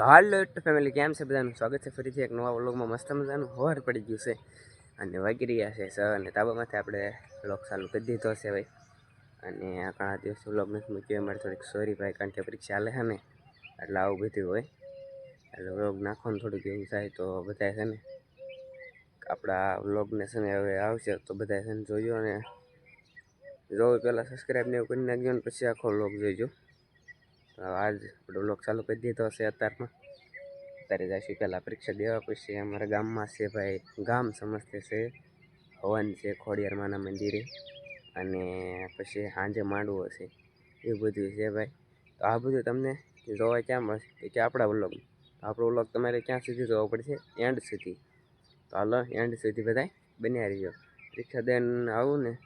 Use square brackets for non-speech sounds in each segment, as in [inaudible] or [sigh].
તો હાલ ફેમિલી કેમ છે બધાનું? સ્વાગત છે ફરીથી એક નવા વ્લોગમાં મસ્ત મજાનું હોર પડી ગયું છે અને વાગી રહ્યા છે સર, અને તાબામાંથી આપણે વ્લોગ ચાલુ કરી દીધો છે ભાઈ. અને આ ઘણા દિવસ વ્લોગ નથી મૂક્યો અમારે થોડીક સોરી ભાઈ, કારણ કે પરીક્ષા હાલે ને, એટલે આવું બધું હોય. એટલે વ્લોગ નાખવાનું થોડુંક એવું થાય તો બધા છે ને, આપણા વ્લોગને છે ને હવે આવશે તો બધા છે ને જોયો અને જોવો પહેલાં સબસ્ક્રાઈબ ને એવું કરી નાખજો ને પછી આખો વ્લોગ જોઈજો આજ આપણો વ્લોગ ચાલુ કરી દીધો હશે અત્યારમાં. અત્યારે જઈશું પહેલાં પરીક્ષા દેવા પછી અમારા ગામમાં છે ભાઈ, ગામ સમજતે છે. હવન છે ખોડિયારમાના મંદિરે. અને પછી સાંજે માંડવો છે. એ બધું છે ભાઈ. તો આ બધું તમને જોવા ક્યાં મળશે? કે આપણા વ્લોગ આપણો વ્લોગ તમારે ક્યાં સુધી જોવો પડશે? એન્ડ સુધી. તો હાલો એન્ડ સુધી બધા બન્યા રહીજો. પરીક્ષા દેન આવું ને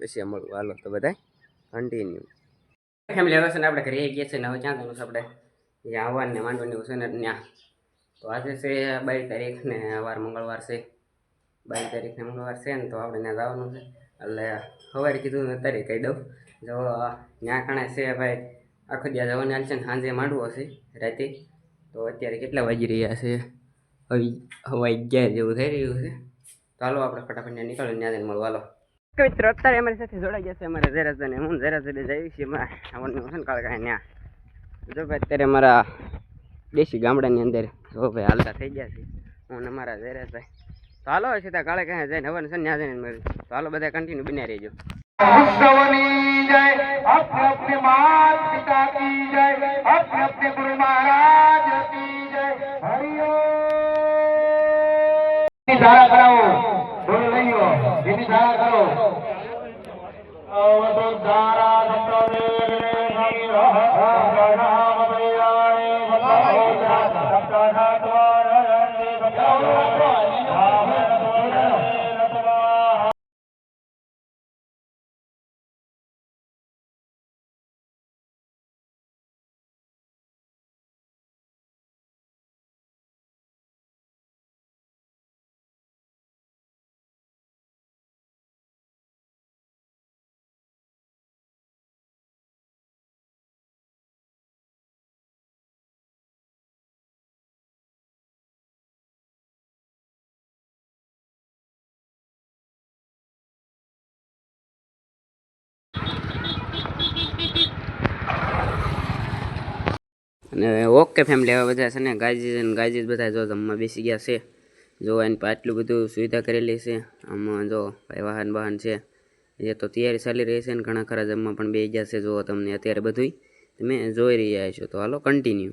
પછી મળું. હાલો, તો બધા કન્ટિન્યુ ફેમિલી હવે છે ને આપણે ઘરે ગયા છે ને હવે ક્યાં જવાનું છે આપણે? જ્યાં આવવાનું ને માંડવાની છે ને ત્યાં. તો આજે છે બાવીસ તારીખ ને વાર મંગળવાર છે. બાવીસ તારીખ ને મંગળવાર છે ને તો આપણે ત્યાં જવાનું છે. એટલે સવારે કીધું અત્યારે કહી દઉં. જો ત્યાં કણે છે ભાઈ, આખો દિવસ જવાની હાલ છે ને સાંજે માંડવો છે રાતે. તો અત્યારે કેટલા વાગી રહ્યા છે? હવે હવે અગિયાર જેવું થઈ રહ્યું છે. ચાલો આપણે ફટાફટ ત્યાં નીકળીને ત્યાં જઈને મળવા મિત્રો અત્યારે અમારી સાથે જોડાઈ ગયા છે અમારે ઝેરાઝને હું ઝેરાઝડે જઈએ છીએ આવવાનું કાળકા ત્યાં જો ભાઈ અત્યારે અમારા દેશી ગામડાની અંદર જો ભાઈ હાલતા થઈ ગયા છે હું અમારા ઝેરાઝભાઈ તો હાલો હશે ત્યાં કાળે કાંઈ જઈને હવે છે ત્યાં જઈને મળ્યું તો હાલો બધા કન્ટિન્યુ બન્યા રહેજો ઉત્સવની ધારા કરાવો جي ڏيکيارو ا وڏو دارا ڏتوهي رهي رهو رام مي آئي والله અને ઓકે ફેમિલી હવે બધા છે ને ગાજીસ અને ગાજીસ બધા જો જમવા બેસી ગયા છે. જો એની પર આટલું બધું સુવિધા કરેલી છે. આમાં જો ભાઈ વાહન વાહન છે. એ તો તૈયારી ચાલી રહી છે ને ઘણા ખરા જમવા પણ બે ગયા છે. જો તમને અત્યારે બધું તમે જોઈ રહ્યા છો. તો હાલો કન્ટિન્યુ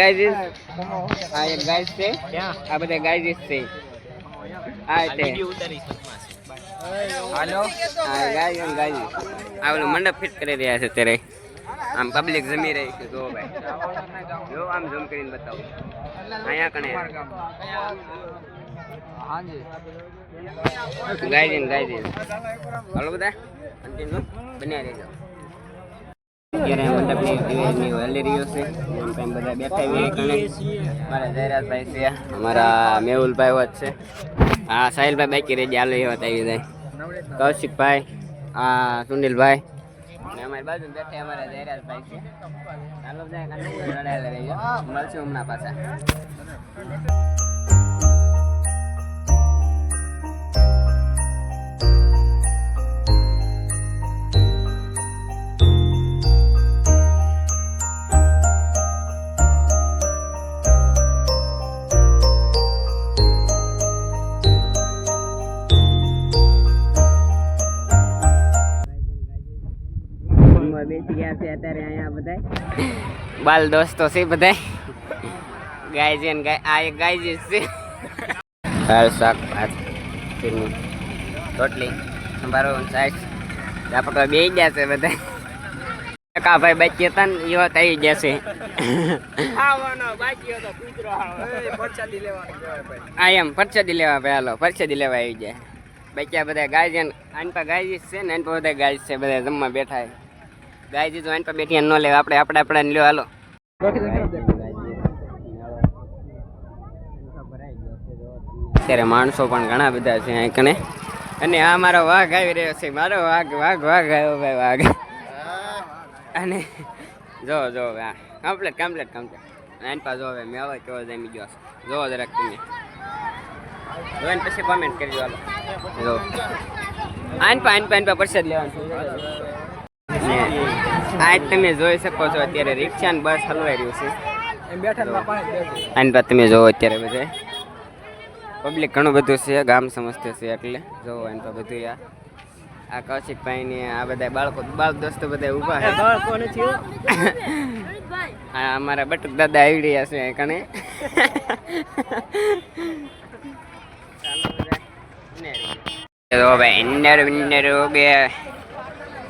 ગાઈઝીસ આ એક છે. આ હાલો? આ ગાઈઝ ગાઈઝીસ આ ઓલું મંડપ ફિટ કરી રહ્યા છે અત્યારે. આમ પબ્લિક જમી રહી છે, જો ભાઈ. જો આમ ઝૂમ કરીને બતાવો. અહીંયા કણે. ગાઈ દે ગાઈ દે. હાલો બધા કન્ટિન્યુ બન્યા રહેજો. અત્યારે મંડપની દિવેલની હલી છે. એમ તેમ બધા બેઠા હોય મારા જયરાજભાઈ છે, અમારા મેહુલભાઈ હોત છે. હા, સાહિલભાઈ બાકી રહી જાય હાલો એ વાત આવી આ સુનિલભાઈ. અમારી બાજુ બેઠા અમારા જયરાજભાઈ છે. ચાલો રહીજો મળશું હમણાં પાછા. બેસી ગયા છે અત્યારે અહીંયા બધા બાલ દોસ્તો છે બધા ગાય છે આ એક ગાય જે છે. દાળ શાક ભાત ખીરનું રોટલી સંભારો સાઈડ આપણે બે ગયા છે બધા કાકા ભાઈ બાકી હતા ને એ વાત ગયા છે. આ એમ પરસાદી લેવા ભાઈ હાલો પરસાદી લેવા આવી જાય બાકી બધા ગાય છે આન પર ગાય છે ને આન પર બધા ગાય છે બધા જમવા બેઠા છે. ગાય જોઈન પર બેઠી ન લેવા. આપણે આપણે આપણે લ્યો, હાલો. અત્યારે માણસો પણ ઘણા બધા છે અહીં કને. અને આ મારો વાઘ આવી રહ્યો છે. મારો વાઘ વાઘ વાઘ આવ્યો ભાઈ, વાઘ. અને જો જો, આ. કમ્પ્લેટ કમ્પ્લેટ કમ્પ્લીટ પા જો હવે મેં હવે કેવો જમી ગયો છે. જોવો જરાક તમે. જોઈને પછી કોમેન્ટ કરી હાલો. જો. આન પા આન પા આન પા પરસેદ લેવાનું છે આજ તમે જોઈ શકો છો અત્યારે રિક્ષા ને બસ હલવાઈ રહ્યું છે. આની બાદ તમે જોવો અત્યારે બધે. પબ્લિક ઘણું બધું છે ગામ સમસ્ત છે એટલે જોવો એમ તો બધું આ. આ કૌશિકભાઈ ને આ બધા બાળકો બાળક દોસ્તો બધા ઊભા છે. બાળકો નથી [laughs] અમારા બટક દાદા આવી રહ્યા છે કણે. ચાલો ભાઈ ઇન્ડર વિન્ડર ગયા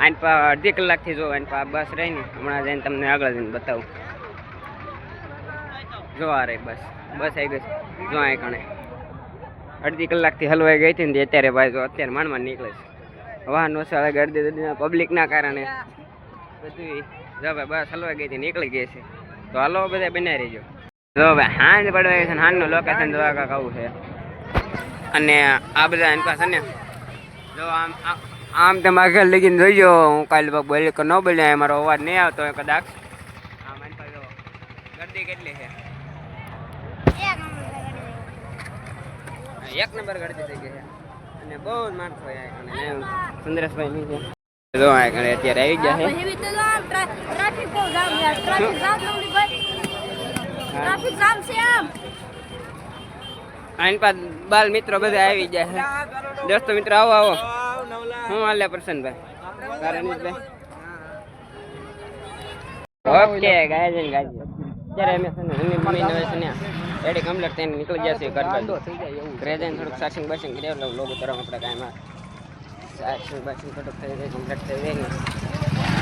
આન પા અડધી કલાકથી જો, આન પા બસ રહી ને, હમણાં જઈને તમને આગળ જઈને બતાવું. જો આ રહી બસ બસ આવી ગઈ જો આ કણે. અડધી કલાકથી હલવાઈ ગઈ હતી ને, અત્યારે ભાઈ જો અત્યારે માંડ માંડ નીકળે છે. વાહન ઓછા અડધી અડધી પબ્લિકના કારણે. બધું જો ભાઈ બસ હલવાઈ ગઈ હતી, નીકળી ગઈ છે. તો હાલો બધા બનાવી રહીજો. જો ભાઈ, હાંજ પડવા છે હાંજનું લોકેશન જોવા કાંક આવું છે. અને આ બધા એની પાસે ને, જો આમ આમ તમે આગળ લગીને જોઈજો હું કાલે બોલે કે ન બોલ્યા મારો અવાજ નહીં આવતો હોય કદાચ. આમ એની પાસે ગરદી કેટલી છે? એક નંબર ગરદી થઈ ગઈ છે. અને બહુ જ માણસો સુંદરેશભાઈ ની છે. જો આ કણે અત્યારે આવી ગયા છે. બાલ મિત્રો બધા આવી ગયા છે. દોસ્તો મિત્રો આવો આવો. હું હાલે પ્રસન્નભાઈ. કારણભાઈ ઓકે ગાય છે ને ગાય અત્યારે અમે છે ને એમની મમ્મીને હવે છે ને રેડી કમ્પ્લેટ થઈને નીકળી ગયા છે ઘર બાજુ. ઘરે જઈને થોડુંક સાસિંગ બાસિંગ કરી એટલે લોગો તરફ આપણે કાંઈ સાસિંગ બાસિંગ થોડુંક થઈ જાય કમ્પ્લેટ થઈ જાય. ને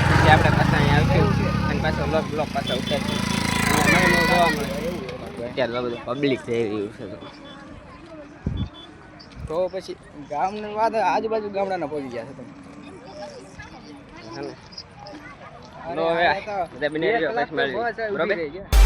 પછી આપણે પાછા અહીંયા આવશું અને પાછો લોક બ્લોક પાછા ઉતારશું. નવું નવું જોવા અત્યારે બધું પબ્લિક થઈ રહ્યું છે. તો પછી ગામની વાત આજુબાજુ ગામડાના પહોંચી ગયા છે તમે. બરોબર?